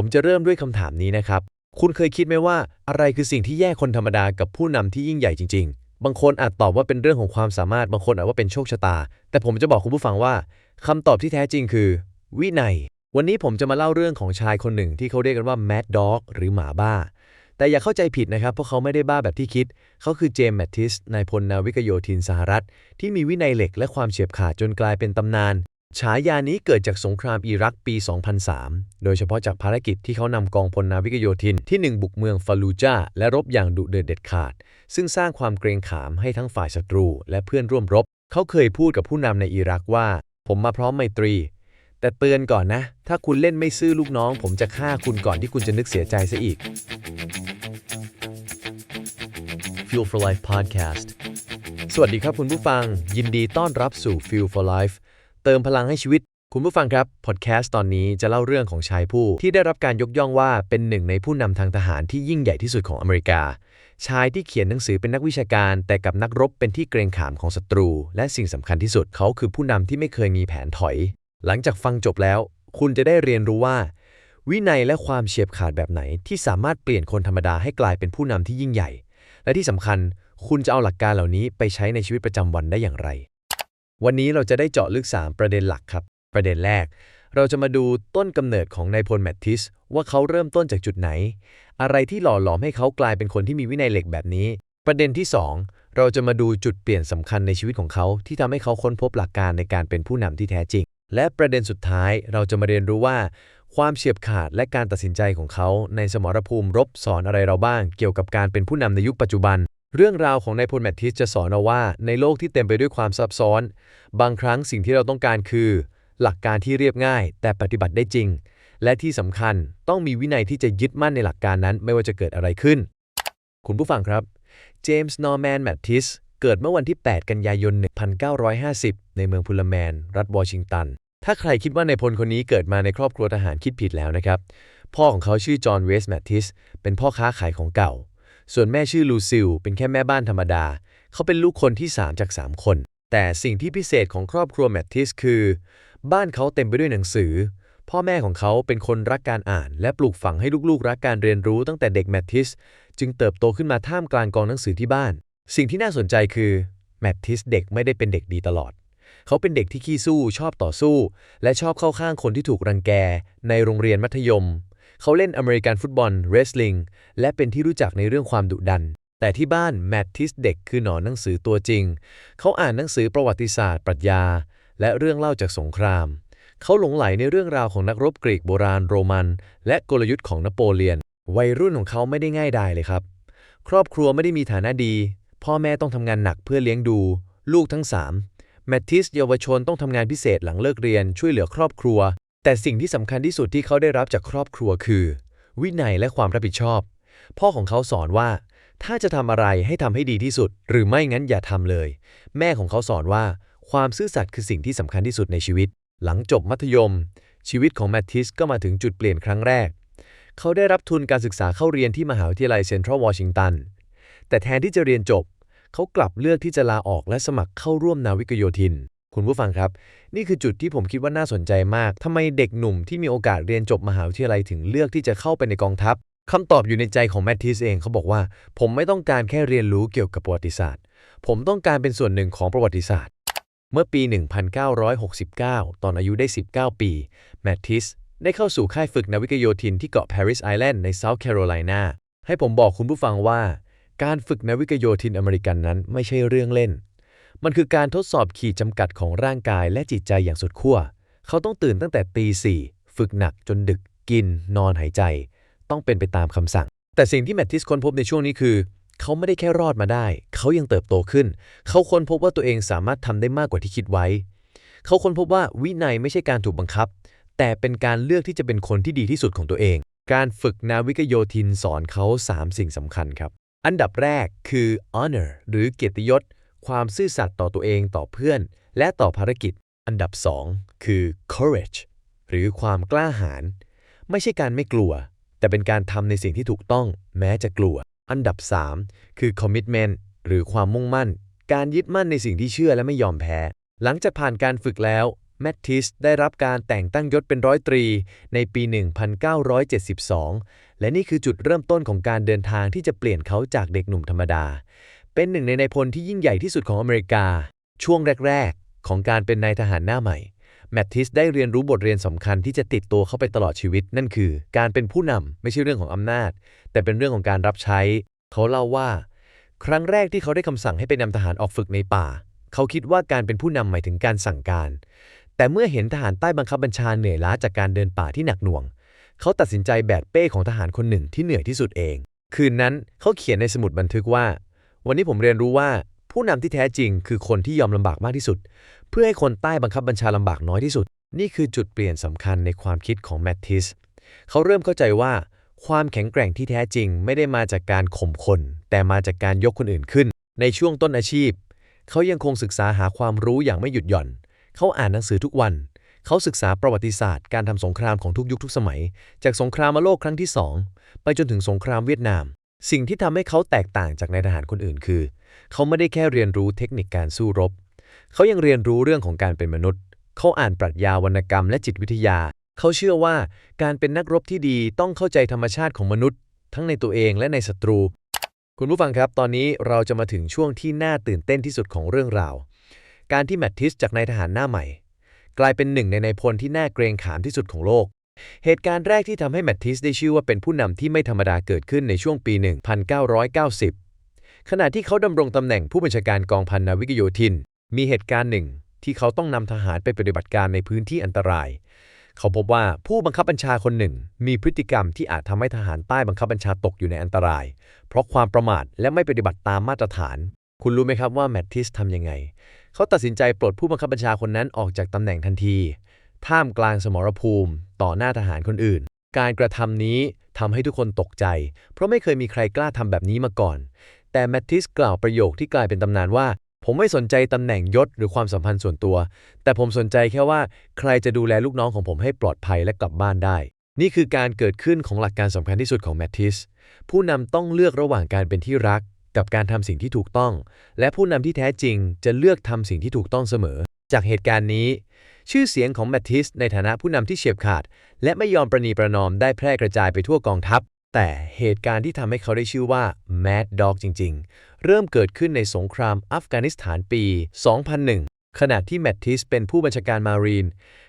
ผมจะเริ่มด้วยคำถามนี้นะครับ คุณเคยคิดไหมว่าอะไรคือสิ่งที่แยกคนธรรมดากับผู้นำที่ยิ่งใหญ่จริง ๆ บางคนอาจตอบว่าเป็นเรื่องของความสามารถ บางคนอาจว่าเป็นโชคชะตา แต่ผมจะบอกคุณผู้ฟังว่าคำตอบที่แท้จริงคือ วินัย วันนี้ผมจะมาเล่าเรื่องของชายคนหนึ่งที่เขาเรียกกันว่า Mad Dog หรือหมาบ้า แต่อย่าเข้าใจผิดนะครับ เพราะเขาไม่ได้บ้าแบบที่คิด เขาคือเจมส์แมตติสนายพลนาวิกโยธินสหรัฐ ที่มีวินัยเหล็กและความเฉียบขาดจนกลายเป็นตำนาน ฉายานี้เกิดจากสงครามอิรักปี 2003 โดยเฉพาะจากภารกิจที่เขานำกองพลนาวิกโยธินที่ 1 บุกเมืองฟาลูจาและรบอย่างดุเดือดเด็ดขาด ซึ่งสร้างความเกรงขามให้ทั้งฝ่ายศัตรู และเพื่อนร่วมรบ เขาเคยพูดกับผู้นำในอิรักว่า ผมมาพร้อมไมตรี แต่เตือนก่อนนะ ถ้าคุณเล่นไม่ซื่อลูกน้อง ผมจะฆ่าคุณก่อนที่คุณจะนึกเสียใจซะอีก Fuel for Life Podcast สวัสดีครับคุณผู้ฟัง ยินดีต้อนรับสู่ Fuel for Life เติมพลังให้ชีวิต คุณผู้ฟังครับ พอดแคสต์ตอนนี้จะเล่าเรื่องของชายผู้ ที่ได้รับการยกย่องว่าเป็นหนึ่งในผู้นำทางทหารที่ยิ่งใหญ่ที่สุดของอเมริกา ชายที่เขียนหนังสือเป็นนักวิชาการ แต่กับนักรบเป็นที่เกรงขามของศัตรู และสิ่งสำคัญที่สุดเขาคือผู้นำที่ไม่เคยมีแผนถอย หลังจากฟังจบแล้ว คุณจะได้เรียนรู้ว่า วินัยและความเฉียบขาดแบบไหน ที่สามารถเปลี่ยนคนธรรมดาให้กลายเป็นผู้นำที่ยิ่งใหญ่ และที่สำคัญ คุณจะเอาหลักการเหล่านี้ไปใช้ในชีวิตประจำวันได้อย่างไร วันนี้เราจะได้เจาะลึก 3 ประเด็นหลักครับ ประเด็นแรก เราจะมาดูต้นกำเนิดของนายพลแมตติสว่าเขาเริ่มต้นจากจุดไหน อะไรที่หล่อหลอมให้เขากลายเป็นคนที่มีวินัยเหล็กแบบนี้ ประเด็นที่ 2 เราจะมาดูจุดเปลี่ยนสำคัญในชีวิตของเขา ที่ทำให้เขาค้นพบหลักการในการเป็นผู้นำที่แท้จริง และประเด็นสุดท้ายเราจะมาเรียนรู้ว่า ความเฉียบขาดและการตัดสินใจของเขา ในสมรภูมิรบสอนอะไรเราบ้าง เกี่ยวกับการเป็นผู้นำในยุคปัจจุบัน เรื่องราวของนายพลแมตติสจะสอนเราว่า ในโลกที่เต็มไปด้วยความซับซ้อน บางครั้งสิ่งที่เราต้องการคือ หลักการที่เรียบง่าย แต่ปฏิบัติได้จริง และที่สำคัญต้องมีวินัยที่จะยึดมั่นในหลักการนั้นไม่ว่าจะเกิดอะไรขึ้น คุณผู้ฟังครับเจมส์นอร์แมนแมตติสเกิดเมื่อวันที่ 8 กันยายน 1950 ในเมืองพูลแมน รัฐวอชิงตัน ถ้าใครคิดว่านายพลคนนี้เกิดมาในครอบครัวทหารคิดผิดแล้วนะครับ พ่อของเขาชื่อจอห์นเวสแมตติส เป็นพ่อค้าขายของเก่า ส่วนแม่ชื่อลูซิลเป็นแค่แม่บ้านธรรมดา เขาเป็นลูกคนที่ 3 จาก 3 คน แต่สิ่งที่พิเศษของครอบครัวแมตติสคือ บ้านเขาเต็มไปด้วยหนังสือ พ่อแม่ของเขาเป็นคนรักการอ่าน และปลูกฝังให้ลูกๆ รักการเรียนรู้ตั้งแต่เด็กแมตติสจึงเติบโตขึ้นมาท่ามกลางกองหนังสือที่บ้าน สิ่งที่น่าสนใจคือแมตติสเด็กไม่ได้เป็นเด็กดีตลอด เขาเป็นเด็กที่ขี้สู้ ชอบต่อสู้ และชอบเข้าข้างคนที่ถูกรังแก ในโรงเรียนมัธยม เขาเล่นอเมริกันฟุตบอลเรสลิงและเป็นที่รู้จักในเรื่องความดุดัน แต่ที่บ้านแมตติสเด็กคือหนอนหนังสือตัวจริง เขาอ่านหนังสือประวัติศาสตร์ ปรัชญา และเรื่องเล่าจากสงคราม เขาหลงไหลในเรื่องราวของนักรบกรีกโบราณโรมัน และกลยุทธ์ของนโปเลียน วัยรุ่นของเขาไม่ได้ง่ายดายเลยครับ ครอบครัวไม่ได้มีฐานะดี พ่อแม่ต้องทำงานหนักเพื่อเลี้ยงดู ลูกทั้งสามแมตติสเยาวชนต้องทำงานพิเศษหลังเลิกเรียนช่วยเหลือครอบครัว แต่สิ่งที่สำคัญที่สุดที่เขาได้รับจากครอบครัวคือ วินัยและความรับผิดชอบ พ่อของเขาสอนว่า ถ้าจะทำอะไรให้ทำให้ดีที่สุด หรือไม่งั้นอย่าทำเลย แม่ของเขาสอนว่า ความซื่อสัตย์คือสิ่งที่สำคัญที่สุดในชีวิต หลังจบมัธยม ชีวิตของแมตติสก็มาถึงจุดเปลี่ยนครั้งแรก เขาได้รับทุนการศึกษาเข้าเรียนที่มหาวิทยาลัยเซ็นทรัลวอชิงตันแต่แทนที่จะเรียนจบ เขากลับเลือกที่จะลาออกและสมัครเข้าร่วมนาวิกโยธิน คุณผู้ฟังครับ นี่คือจุดที่ผมคิดว่าน่าสนใจมากทำไมเด็กหนุ่มที่มีโอกาสเรียนจบมหาวิทยาลัยถึงเลือกที่จะเข้าไปในกองทัพคำตอบอยู่ในใจของแมตติสเองเขาบอกว่า ผมไม่ต้องการแค่เรียนรู้เกี่ยวกับประวัติศาสตร์ ผมต้องการเป็นส่วนหนึ่งของประวัติศาสตร์ เมื่อปี 1969 ตอนอายุได้ 19 ปี แมตติสได้เข้าสู่ค่ายฝึกนาวิกโยธินที่เกาะ Paris Island ในเซาท์แคโรไลนาให้ผมบอกคุณผู้ฟังว่า การฝึกนาวิกโยธินอเมริกันนั้นไม่ใช่เรื่องเล่น มันคือการทดสอบขีดจำกัดของร่างกายและจิตใจอย่างสุดขั้ว เขาต้องตื่นตั้งแต่ตีสี่ฝึกหนักจนดึกกิน นอนหายใจ ต้องเป็นไปตามคำสั่ง แต่สิ่งที่แมตติสค้นพบในช่วงนี้คือ เขาไม่ได้แค่รอดมาได้ เขายังเติบโตขึ้น เขาค้นพบว่าตัวเองสามารถทำได้มากกว่าที่คิดไว้ เขาค้นพบว่าวินัยไม่ใช่การถูกบังคับ แต่เป็นการเลือกที่จะเป็นคนที่ดีที่สุดของตัวเอง การฝึกนาวิกโยธินสอนเขา 3 สิ่งสำคัญครับ อันดับแรกคือ honor หรือเกียรติยศ ความซื่อสัตย์ต่อตัวเองต่อเพื่อน และต่อภารกิจ อันดับ 2 คือ courage หรือความกล้าหาญไม่ใช่การไม่กลัว แต่เป็นการทำในสิ่งที่ถูกต้องแม้จะกลัว อันดับ 3 คือ commitment หรือความมุ่งมั่น การยึดมั่นในสิ่งที่เชื่อและไม่ยอมแพ้ หลังจากผ่านการฝึกแล้วแมตติสได้รับการแต่งตั้งยศเป็นร้อยตรี ในปี 1972 และนี่คือจุดเริ่มต้นของการเดินทางที่จะเปลี่ยนเขาจากเด็กหนุ่มธรรมดา เป็นหนึ่งในนายพลที่ยิ่งใหญ่ที่สุดของอเมริกา ช่วงแรก ๆ ของการเป็นนายทหารหน้าใหม่ แมตติสได้เรียนรู้บทเรียนสำคัญที่จะติดตัวเข้าไปตลอดชีวิต นั่นคือ การเป็นผู้นำไม่ใช่เรื่องของอำนาจ แต่เป็นเรื่องของการรับใช้ เขาเล่าว่า ครั้งแรกที่เขาได้คำสั่งให้ไปนำทหารออกฝึกในป่า เขาคิดว่าการเป็นผู้นำหมายถึงการสั่งการ แต่เมื่อเห็นทหารใต้บังคับบัญชาเหนื่อยล้าจากการเดินป่าที่หนักหน่วง เขาตัดสินใจแบกเป้ของทหารคนหนึ่งที่เหนื่อยที่สุดเอง คืนนั้นเขาเขียนในสมุดบันทึกว่า วันนี้ผมเรียนรู้ว่าผู้นำที่แท้จริง คือคนที่ยอมลำบากมากที่สุด เพื่อให้คนใต้บังคับบัญชาลำบากน้อยที่สุด นี่คือจุดเปลี่ยนสำคัญในความคิดของแมตติสเขาเริ่มเข้าใจว่า ความแข็งแกร่งที่แท้จริง ไม่ได้มาจากการข่มคน แต่มาจากการยกคนอื่นขึ้น ในช่วงต้นอาชีพ เขายังคงศึกษาหาความรู้อย่างไม่หยุดหย่อน เขาอ่านหนังสือทุกวัน เขาศึกษาประวัติศาสตร์ การทำสงครามของทุกยุคทุกสมัย จากสงครามโลกครั้งที่สองไปจนถึงสงครามเวียดนาม สิ่งที่ทำให้เขาแตกต่างจากนายทหารคนอื่นคือ เขาไม่ได้แค่เรียนรู้เทคนิคการสู้รบ เขายังเรียนรู้เรื่องของการเป็นมนุษย์ เขาอ่านปรัชญาวรรณกรรมและจิตวิทยา เขาเชื่อว่าการเป็นนักรบที่ดีต้องเข้าใจธรรมชาติของมนุษย์ ทั้งในตัวเองและในศัตรู คุณผู้ฟังครับตอนนี้เราจะมาถึงช่วงที่น่าตื่นเต้นที่สุดของเรื่องราว การที่แมตติสจากนายทหารหน้าใหม่ กลายเป็นหนึ่งในนายพลที่น่าเกรงขามที่สุดของโลก เหตุการณ์แรกที่ทำให้แมตติสได้ชื่อว่าเป็นผู้นำที่ไม่ธรรมดาเกิดขึ้นในช่วงปี 1990 ขณะที่เขาดำรงตำแหน่งผู้บัญชาการกองพันนาวิกโยธิน มีเหตุการณ์หนึ่ง ที่เขาต้องนำทหารไปปฏิบัติการในพื้นที่อันตราย เขาพบว่าผู้บังคับบัญชาคนหนึ่ง มีพฤติกรรมที่อาจทำให้ทหารใต้บังคับบัญชาตกอยู่ในอันตราย เพราะความประมาทและไม่ปฏิบัติตามมาตรฐาน คุณรู้ไหมครับว่าแมตติสทำยังไง เขาตัดสินใจปลดผู้บังคับบัญชาคนนั้นออกจากตำแหน่งทันที ท่ามกลางสมรภูมิ ต่อหน้าทหารคนอื่น การกระทำนี้ทำให้ทุกคนตกใจ เพราะไม่เคยมีใครกล้าทำแบบนี้มาก่อน แต่แมตติสกล่าวประโยคที่กลายเป็นตำนานว่า ผมไม่สนใจตำแหน่งยศหรือความสัมพันธ์ส่วนตัว แต่ผมสนใจแค่ว่าใครจะดูแลลูกน้องของผมให้ปลอดภัยและกลับบ้านได้ นี่คือการเกิดขึ้นของหลักการสำคัญที่สุดของแมตติส ผู้นำต้องเลือกระหว่างการเป็นที่รัก กับการทำสิ่งที่ถูกต้อง และผู้นำที่แท้จริงจะเลือกทำสิ่งที่ถูกต้องเสมอ จากเหตุการณ์นี้ ชื่อเสียงของแมตติสในฐานะผู้นำที่เฉียบขาด และไม่ยอมประนีประนอมได้แพร่กระจายไปทั่วกองทัพ แต่เหตุการณ์ที่ทำให้เขาได้ชื่อว่า Mad Dog จริง ๆ เริ่มเกิดขึ้นในสงครามอัฟกานิสถานปี 2001 ขณะที่แมตติสเป็นผู้บัญชาการมารีน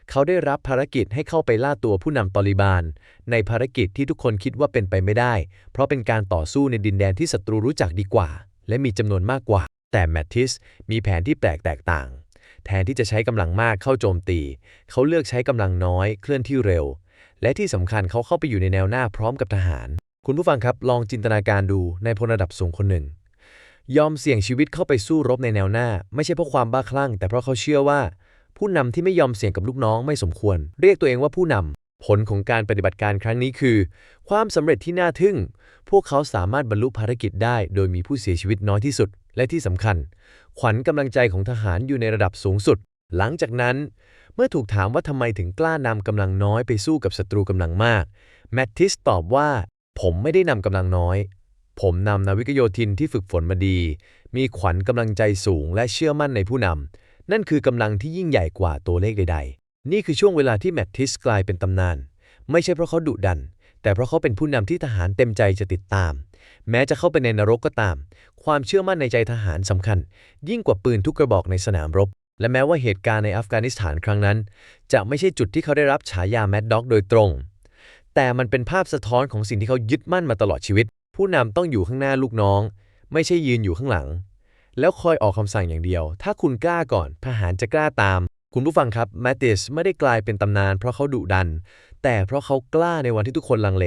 เขาได้รับภารกิจให้เข้าไปล่าตัวผู้นำตอลิบาน ในภารกิจที่ทุกคนคิดว่าเป็นไปไม่ได้ เพราะเป็นการต่อสู้ในดินแดนที่ศัตรูรู้จักดีกว่า และมีจำนวนมากกว่า แต่แมตติสมีแผนที่แปลกแตกต่าง แทนที่จะใช้กำลังมากเข้าโจมตี เขาเลือกใช้กำลังน้อยเคลื่อนที่เร็ว และที่สำคัญเขาเข้าไปอยู่ในแนวหน้าพร้อมกับทหาร คุณผู้ฟังครับลองจินตนาการดูในพลระดับสูงคนหนึ่ง ยอมเสี่ยงชีวิตเข้าไปสู้รบในแนวหน้า ไม่ใช่เพราะความบ้าคลั่ง แต่เพราะเขาเชื่อว่า ผู้นำที่ไม่ยอมเสี่ยงกับลูกน้องไม่สมควร เรียกตัวเองว่าผู้นำผลของการปฏิบัติการครั้งนี้คือ ความสำเร็จที่น่าทึ่ง พวกเขาสามารถบรรลุภารกิจได้ โดยมีผู้เสียชีวิตน้อยที่สุด และที่สำคัญ ขวัญกำลังใจของทหารอยู่ในระดับสูงสุด หลังจากนั้น เมื่อถูกถามว่าทำไมถึงกล้านำกำลังน้อยไปสู้กับศัตรูกำลังมาก แมตติสตอบว่า ผมไม่ได้นำกำลังน้อย ผมนำนาวิกโยธินที่ฝึกฝนมาดี มีขวัญกำลังใจสูงและเชื่อมั่นในผู้นำ นั่นคือกำลังที่ยิ่งใหญ่กว่าตัวเลขใด ๆ นี่คือช่วงเวลาที่แมตติสกลายเป็นตำนาน ไม่ใช่เพราะเขาดุดัน แต่เพราะเขาเป็นผู้นำที่ทหารเต็มใจจะติดตาม แม้จะเข้าไปในนรกก็ตาม ความเชื่อมั่นในใจทหารสำคัญ ยิ่งกว่าปืนทุกกระบอกในสนามรบ และแม้ว่าเหตุการณ์ในอัฟกานิสถานครั้งนั้น จะไม่ใช่จุดที่เขาได้รับฉายาแมดด็อกโดยตรง แต่มันเป็นภาพสะท้อนของสิ่งที่เขายึดมั่นมาตลอดชีวิต ผู้นำต้องอยู่ข้างหน้าลูกน้อง ไม่ใช่ยืนอยู่ข้างหลัง แล้วคอยออกคำสั่งอย่างเดียว ถ้าคุณกล้าก่อนทหารจะกล้าตามคุณผู้ฟังครับแมตติสไม่ได้กลายเป็นตำนานเพราะเขาดุดัน แต่เพราะเขากล้าในวันที่ทุกคนลังเล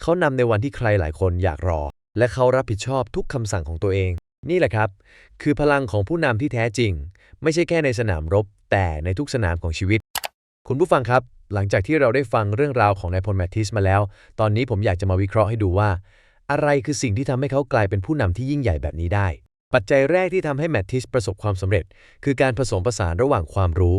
เขานำในวันที่ใครหลายคนอยากรอ และเขารับผิดชอบทุกคำสั่งของตัวเอง นี่แหละครับ คือพลังของผู้นำที่แท้จริง ไม่ใช่แค่ในสนามรบ แต่ในทุกสนามของชีวิต คุณผู้ฟังครับ หลังจากที่เราได้ฟังเรื่องราวของนายพลแมตติสมาแล้ว ตอนนี้ผมอยากจะมาวิเคราะห์ให้ดูว่า อะไรคือสิ่งที่ทำให้เขากลายเป็นผู้นำที่ยิ่งใหญ่แบบนี้ได้ปัจจัยแรกที่ทำให้แมตติสประสบความสำเร็จ คือการผสมผสานระหว่างความรู้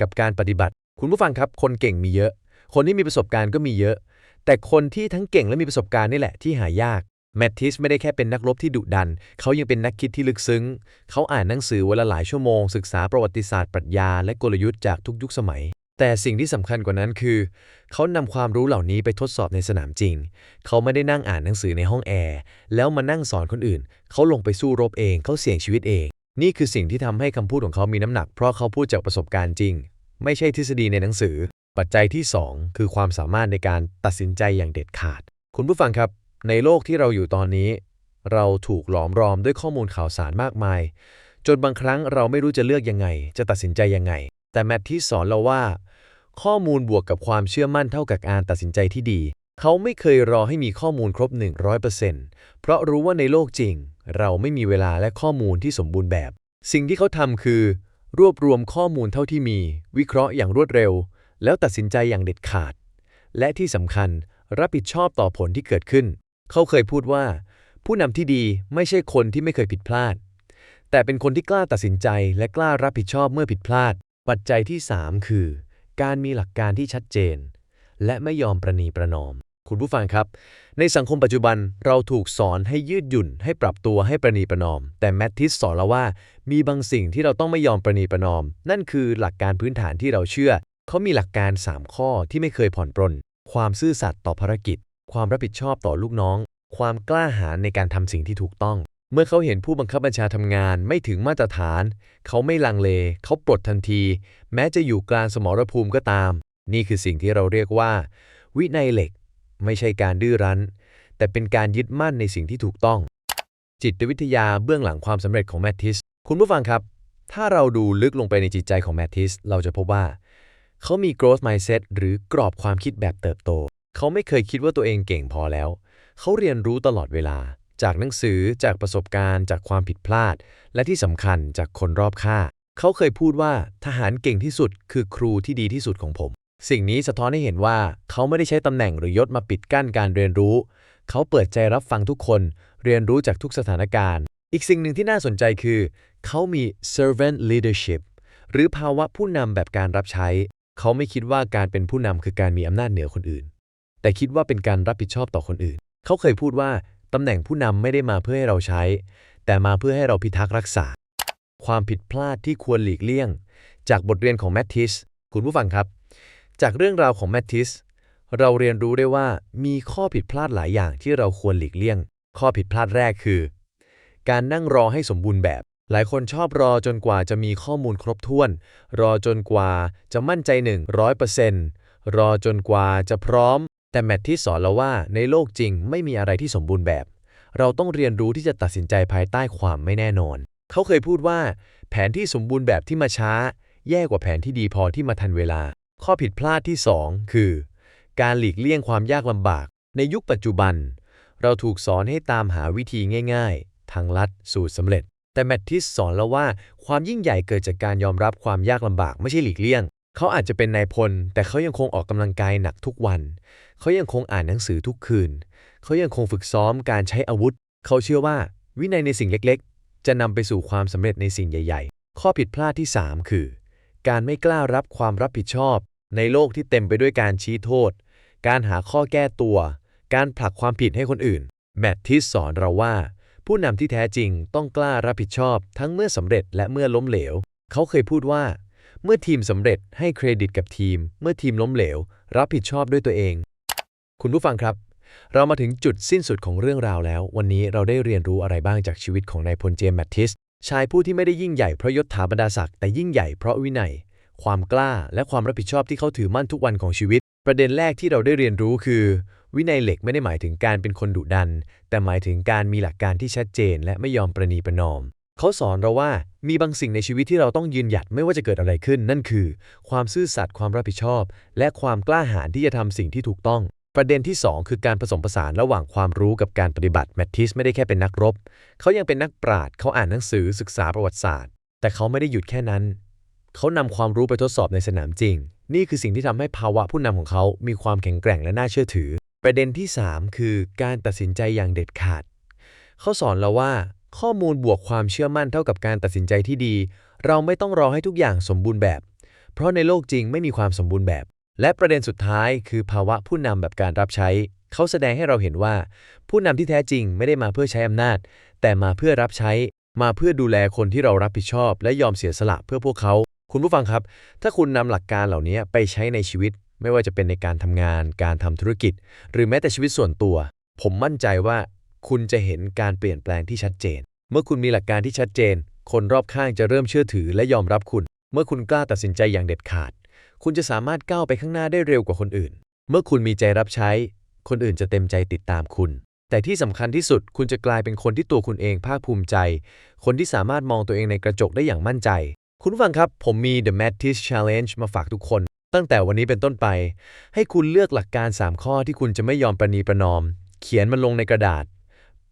กับการปฏิบัติ คุณผู้ฟังครับ คนเก่งมีเยอะ คนที่มีประสบการณ์ก็มีเยอะ แต่คนที่ทั้งเก่งและมีประสบการณ์นี่แหละที่หายากแมททิสไม่ได้แค่เป็นนักรบที่ดุดัน เขายังเป็นนักคิดที่ลึกซึ้ง เขาอ่านหนังสือวันละหลายชั่วโมง ศึกษาประวัติศาสตร์ปรัชญาและกลยุทธ์จากทุกยุคสมัย แต่สิ่งที่สำคัญกว่านั้นคือ เขานำความรู้เหล่านี้ไปทดสอบในสนามจริง เขาไม่ได้นั่งอ่านหนังสือในห้องแอร์ แล้วมานั่งสอนคนอื่น เขาลงไปสู้รบเอง เขาเสี่ยงชีวิตเอง นี่คือสิ่งที่ทำให้คำพูดของเขามีน้ำหนัก เพราะเขาพูดจากประสบการณ์จริง ไม่ใช่ทฤษฎีในหนังสือ ปัจจัยที่ 2 คือความสามารถในการตัดสินใจอย่างเด็ดขาด คุณผู้ฟังครับ ในโลกที่เราอยู่ตอนนี้ เราถูกหลอมรอมด้วยข้อมูลข่าวสารมากมาย จนบางครั้งเราไม่รู้จะเลือกยังไง จะตัดสินใจยังไง แต่แมทที่สอนเราว่า ข้อมูลบวกกับความเชื่อมั่นเท่ากับการตัดสินใจที่ดี เขาไม่เคยรอให้มีข้อมูลครบ 100%เพราะรู้ว่าในโลกจริง เราไม่มีเวลาและข้อมูลที่สมบูรณ์แบบ สิ่งที่เขาทำคือ รวบรวมข้อมูลเท่าที่มี วิเคราะห์อย่างรวดเร็ว แล้วตัดสินใจอย่างเด็ดขาด และที่สำคัญรับผิดชอบต่อผลที่เกิดขึ้น เขาเคยพูดว่า ผู้นำที่ดีไม่ใช่คนที่ไม่เคยผิดพลาด แต่เป็นคนที่กล้าตัดสินใจและกล้ารับผิดชอบเมื่อผิดพลาด ปัจจัยที่ 3 คือ การมีหลักการที่ชัดเจน และไม่ยอมประนีประนอม คุณผู้ฟังครับ ในสังคมปัจจุบันเราถูกสอนให้ยืดหยุ่น ให้ปรับตัวให้ประนีประนอม แต่แมททิสสอนเราว่า มีบางสิ่งที่เราต้องไม่ยอมประนีประนอม นั่นคือหลักการพื้นฐานที่เราเชื่อ เขามีหลักการ 3 ข้อที่ไม่เคยผ่อนปรน ความซื่อสัตย์ต่อภารกิจ ความรับผิดชอบต่อลูกน้อง ความกล้าหาญในการทำสิ่งที่ถูกต้อง เมื่อเขาเห็นผู้บังคับบัญชาทำงานไม่ถึงมาตรฐาน เขาไม่ลังเล เขาปลดทันที แม้จะอยู่กลางสมรภูมิก็ตาม นี่คือสิ่งที่เราเรียกว่า วินัยเหล็ก ไม่ใช่การดื้อรั้น แต่เป็นการยึดมั่นในสิ่งที่ถูกต้อง จิตวิทยาเบื้องหลังความสำเร็จของแมททิส คุณผู้ฟังครับ ถ้าเราดูลึกลงไปในจิตใจของแมททิส เราจะพบว่า เขามี growth mindset หรือกรอบความคิดแบบเติบโต เขาไม่เคยคิดว่าตัวเองเก่งพอแล้ว เขาเรียนรู้ตลอดเวลา จากหนังสือ จากประสบการณ์ จากความผิดพลาด และที่สำคัญจากคนรอบข้างเขาเคยพูดว่าทหารเก่งที่สุด คือครูที่ดีที่สุดของผม สิ่งนี้สะท้อนให้เห็นว่า เขาไม่ได้ใช้ตำแหน่งหรือยศมาปิดกั้นการเรียนรู้ เขาเปิดใจรับฟังทุกคน เรียนรู้จากทุกสถานการณ์ อีกสิ่งหนึ่งที่น่าสนใจคือ เขามี servant leadership หรือภาวะผู้นำแบบการรับใช้ เขาไม่คิดว่าการเป็นผู้นำคือการมีอำนาจเหนือคนอื่น แต่คิดว่าเป็นการรับผิดชอบต่อคนอื่น เขาเคยพูดว่าตำแหน่งผู้นำไม่ได้มาเพื่อให้เราใช้ แต่มาเพื่อให้เราพิทักษ์รักษา ความผิดพลาดที่ควรหลีกเลี่ยง จากบทเรียนของแมททิสคุณผู้ฟังครับ จากเรื่องราวของแมททิสเราเรียนรู้ได้ว่ามีข้อผิดพลาดหลายอย่างที่เราควรหลีกเลี่ยง ข้อผิดพลาดแรกคือ การนั่งรอให้สมบูรณ์แบบ หลายคนชอบรอจนกว่าจะมีข้อมูลครบถ้วน รอจนกว่าจะมั่นใจหนึ่งร้อยเปอร์เซ็นต์รอจนกว่าจะพร้อม แต่แมทที่สอนเราว่าในโลกจริงไม่มีอะไรที่สมบูรณ์แบบ เราต้องเรียนรู้ที่จะตัดสินใจภายใต้ความไม่แน่นอน เขาเคยพูดว่า แผนที่สมบูรณ์แบบที่มาช้า แย่กว่าแผนที่ดีพอที่มาทันเวลา ข้อผิดพลาดที่ 2 คือ การหลีกเลี่ยงความยากลำบาก ในยุคปัจจุบัน เราถูกสอนให้ตามหาวิธีง่าย ๆ ทางลัดสูตรสำเร็จ แต่แมททิสสอนเราว่าความยิ่งใหญ่เกิดจากการยอมรับความยากลำบากไม่ใช่หลีกเลี่ยง เขาอาจจะเป็นนายพล แต่เขายังคงออกกำลังกายหนักทุกวัน เขายังคงอ่านหนังสือทุกคืน เขายังคงฝึกซ้อมการใช้อาวุธ เขาเชื่อว่าวินัยในสิ่งเล็กๆ จะนำไปสู่ความสำเร็จในสิ่งใหญ่ ๆ ข้อผิดพลาดที่ 3 คือ การไม่กล้ารับความรับผิดชอบ ในโลกที่เต็มไปด้วยการชี้โทษ การหาข้อแก้ตัว การผลักความผิดให้คนอื่น แมททิสสอนเราว่า ผู้นำที่แท้จริงต้องกล้ารับผิดชอบ ทั้งเมื่อสำเร็จและเมื่อล้มเหลว เขาเคยพูดว่า เมื่อทีมสำเร็จให้เครดิตกับทีม เมื่อทีมล้มเหลว รับผิดชอบด้วยตัวเอง คุณผู้ฟังครับ เรามาถึงจุดสิ้นสุดของเรื่องราวแล้ว วันนี้เราได้เรียนรู้อะไรบ้างจากชีวิตของนายพลเจมส์แมททิสชายผู้ที่ไม่ได้ยิ่งใหญ่เพราะยศถาบรรดาศักดิ์แต่ยิ่งใหญ่เพราะวินัย ความกล้าและความรับผิดชอบที่เขาถือมั่นทุกวันของชีวิต ประเด็นแรกที่เราได้เรียนรู้คือ วินัยเหล็กไม่ได้หมายถึงการเป็นคนดุดัน แต่หมายถึงการมีหลักการที่ชัดเจน และไม่ยอมประนีประนอม เขาสอนเราว่ามีบางสิ่งในชีวิตที่เราต้องยืนหยัดไม่ว่าจะเกิดอะไรขึ้น นั่นคือ ความซื่อสัตย์ความรับผิดชอบ และความกล้าหาญที่จะทำสิ่งที่ถูกต้อง ประเด็นที่ 2 คือการผสมผสานระหว่างความรู้กับการปฏิบัติแมททิสไม่ได้แค่เป็นนักรบ เขายังเป็นนักปราชญ์เขาอ่านหนังสือศึกษาประวัติศาสตร์ แต่เขาไม่ได้หยุดแค่นั้น เขานำความรู้ไปทดสอบในสนามจริง นี่คือสิ่งที่ทำให้ภาวะผู้นำของเขา มีความแข็งแกร่งและน่าเชื่อถือ ประเด็นที่ 3 คือการตัดสินใจอย่างเด็ดขาด เขาสอนเราว่า ข้อมูลบวกความเชื่อมั่นเท่ากับการตัดสินใจที่ดี เราไม่ต้องรอให้ทุกอย่างสมบูรณ์แบบ เพราะในโลกจริงไม่มีความสมบูรณ์แบบ และประเด็นสุดท้ายคือภาวะผู้นำแบบการรับใช้ เขาแสดงให้เราเห็นว่า ผู้นำที่แท้จริงไม่ได้มาเพื่อใช้อำนาจ แต่มาเพื่อรับใช้ มาเพื่อดูแลคนที่เรารับผิดชอบ และยอมเสียสละเพื่อพวกเขา คุณผู้ฟังครับ ถ้าคุณนำหลักการเหล่านี้ไปใช้ในชีวิต ไม่ว่าจะเป็นในการทำงาน การทำธุรกิจ หรือแม้แต่ชีวิตส่วนตัว ผมมั่นใจว่าคุณจะเห็นการเปลี่ยนแปลงที่ชัดเจน เมื่อคุณมีหลักการที่ชัดเจน คนรอบข้างจะเริ่มเชื่อถือและยอมรับคุณ เมื่อคุณกล้าตัดสินใจอย่างเด็ดขาด คุณจะสามารถก้าวไปข้างหน้าได้เร็วกว่าคนอื่น เมื่อคุณมีใจรับใช้ คนอื่นจะเต็มใจติดตามคุณ แต่ที่สำคัญที่สุด คุณจะกลายเป็นคนที่ตัวคุณเองภาคภูมิใจ คนที่สามารถมองตัวเองในกระจกได้อย่างมั่นใจ คุณฟังครับ ผมมี The Mattis Challenge มาฝากทุกคน ตั้งแต่วันนี้เป็นต้นไป ให้คุณเลือกหลักการ 3 ข้อที่คุณจะไม่ยอมประนีประนอม เขียนมันลงในกระดาษ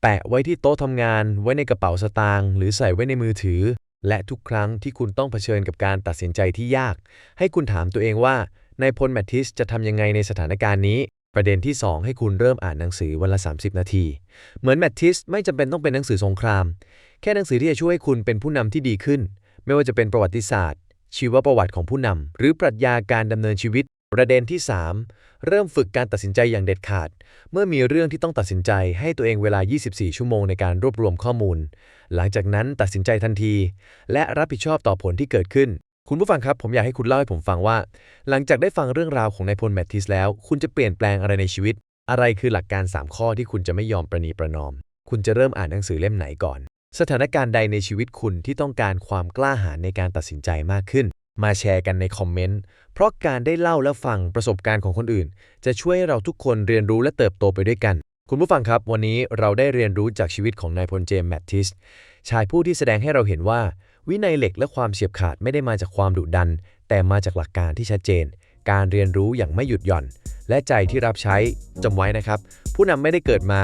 แปะไว้ที่โต๊ะทำงาน ไว้ในกระเป๋าสตางค์หรือใส่ไว้ในมือถือ และทุกครั้งที่คุณต้องเผชิญกับการตัดสินใจที่ยาก ให้คุณถามตัวเองว่านายพลแมททิสจะทำยังไงในสถานการณ์นี้ ประเด็นที่ 2 ให้คุณเริ่มอ่านหนังสือวันละ 30 นาที เหมือนแมททิสไม่จำเป็นต้องเป็นหนังสือสงคราม แค่หนังสือที่จะช่วยให้คุณเป็นผู้นำที่ดีขึ้น ไม่ว่าจะเป็นประวัติศาสตร์ ชีวประวัติของผู้นำ หรือปรัชญาการดำเนินชีวิต ประเด็นที่ 3 เริ่มฝึกการตัดสินใจอย่างเด็ดขาด เมื่อมีเรื่องที่ต้องตัดสินใจให้ตัวเองเวลา 24 ชั่วโมงในการรวบรวมข้อมูล หลังจากนั้นตัดสินใจทันที และรับผิดชอบต่อผลที่เกิดขึ้น คุณผู้ฟังครับ ผมอยากให้คุณเล่าให้ผมฟังว่า หลังจากได้ฟังเรื่องราวของนายพลแมททิสแล้ว คุณจะเปลี่ยนแปลงอะไรในชีวิต อะไรคือหลักการ 3 ข้อที่คุณจะไม่ยอมประนีประนอม คุณจะเริ่มอ่านหนังสือเล่มไหนก่อน สถานการณ์ใดในชีวิตคุณที่ต้องการความกล้าหาญในการตัดสินใจมากขึ้น มาแชร์กันในคอมเมนต์ เพราะการได้เล่าและฟังประสบการณ์ของคนอื่น จะช่วยให้เราทุกคนเรียนรู้และเติบโตไปด้วยกัน คุณผู้ฟังครับ วันนี้เราได้เรียนรู้จากชีวิตของนายพลเจมส์แมททิส ชายผู้ที่แสดงให้เราเห็นว่า วินัยเหล็กและความเฉียบขาดไม่ได้มาจากความดุดัน แต่มาจากหลักการที่ชัดเจน การเรียนรู้อย่างไม่หยุดหย่อน และใจที่รับใช้จำไว้นะครับ ผู้นำไม่ได้เกิดมา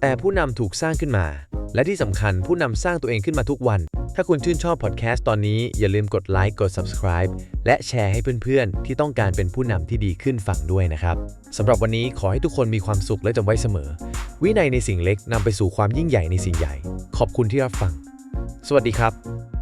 แต่ผู้นำถูกสร้างขึ้นมา และที่สำคัญผู้นำสร้างตัวเองขึ้นมาทุกวัน ถ้าคุณชื่นชอบพอดแคสต์ตอนนี้อย่าลืมกดไลค์กด subscribe และแชร์ให้เพื่อนๆ ที่ต้องการเป็นผู้นำที่ดีขึ้นฟังด้วยนะครับสำหรับวันนี้ขอให้ทุกคนมีความสุขและจำไว้เสมอ วินัยในสิ่งเล็กนำไปสู่ความยิ่งใหญ่ในสิ่งใหญ่ ขอบคุณที่รับฟัง สวัสดีครับ